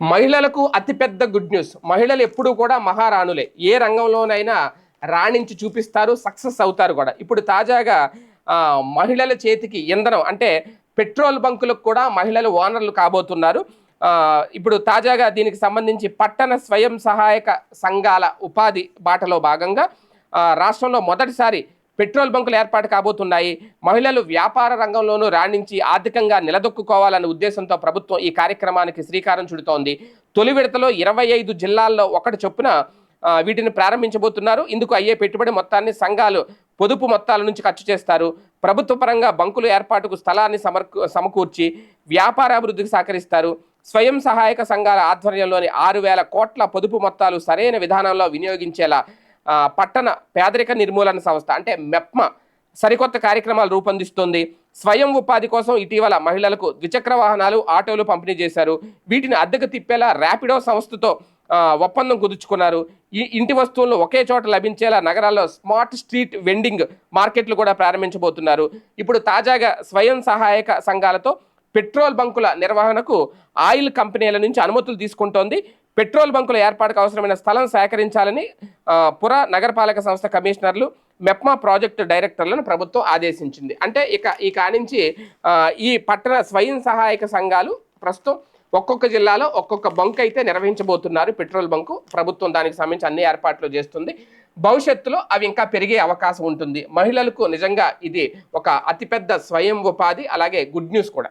మహిళలకు అతిపెద్ద good news మహిళలు ఎప్పుడూ కూడా మహారాణులే. ఏ రంగంలోనైనా రాణించి చూపిస్తారు సక్సెస్ అవుతారు కూడా. ఇప్పుడు తాజాగా మహిళల చేతికి ఇంధనం అంటే పెట్రోల్ బంకులకు కూడా మహిళలు ఓనర్లు కాబోతున్నారు. ఇప్పుడు తాజాగా దీనికి సంబంధించి పట్టణ స్వయం సహాయక సంఘాల ఉపాధి బాటలో భాగంగా రాష్ట్రంలో మొదటిసారి పెట్రోల్ బంకులు ఏర్పాటు కాబోతున్నాయి. మహిళలు వ్యాపార రంగంలోనూ రాణించి ఆర్థికంగా నిలదొక్కుకోవాలనే ఉద్దేశంతో ప్రభుత్వం ఈ కార్యక్రమానికి శ్రీకారం చుడుతోంది. తొలి విడతలో ఇరవై ఐదు జిల్లాల్లో ఒకటి చొప్పున వీటిని ప్రారంభించబోతున్నారు. ఇందుకు అయ్యే పెట్టుబడి మొత్తాన్ని సంఘాలు పొదుపు మొత్తాల నుంచి ఖర్చు చేస్తారు. ప్రభుత్వ పరంగా బంకులు ఏర్పాటుకు స్థలాన్ని సమర్కు సమకూర్చి వ్యాపారాభివృద్ధికి సహకరిస్తారు. స్వయం సహాయక సంఘాల ఆధ్వర్యంలోని ఆరు వేల కోట్ల పొదుపు మొత్తాలు సరైన విధానంలో వినియోగించేలా పట్టణ పేదరిక నిర్మూలన సంస్థ అంటే మెప్మ సరికొత్త కార్యక్రమాలు రూపొందిస్తోంది. స్వయం ఉపాధి కోసం ఇటీవల మహిళలకు ద్విచక్ర వాహనాలు ఆటోలు పంపిణీ చేశారు. వీటిని అద్దెకు తిప్పేలా ర్యాపిడో సంస్థతో ఒప్పందం కుదుర్చుకున్నారు. ఈ ఇంటి వస్తువులను ఒకే చోట లభించేలా నగరాల్లో స్మార్ట్ స్ట్రీట్ వెండింగ్ మార్కెట్లు కూడా ప్రారంభించబోతున్నారు. ఇప్పుడు తాజాగా స్వయం సహాయక సంఘాలతో పెట్రోల్ బంకుల నిర్వహణకు ఆయిల్ కంపెనీల నుంచి అనుమతులు తీసుకుంటోంది పెట్రోల్ బంకుల ఏర్పాటుకు అవసరమైన స్థలం సేకరించాలని పుర నగరపాలక సంస్థ కమిషనర్లు మెప్మా ప్రాజెక్టు డైరెక్టర్లను ప్రభుత్వం ఆదేశించింది. అంటే ఇక ఈ కానించి ఈ పట్టణ స్వయం సహాయక సంఘాలు ప్రస్తుతం ఒక్కొక్క జిల్లాలో ఒక్కొక్క బంక్ అయితే నిర్వహించబోతున్నారు. పెట్రోల్ బంకు ప్రభుత్వం దానికి సంబంధించి అన్ని ఏర్పాట్లు చేస్తుంది. భవిష్యత్తులో అవి ఇంకా పెరిగే అవకాశం ఉంటుంది. మహిళలకు నిజంగా ఇది ఒక అతిపెద్ద స్వయం ఉపాధి అలాగే గుడ్ న్యూస్ కూడా.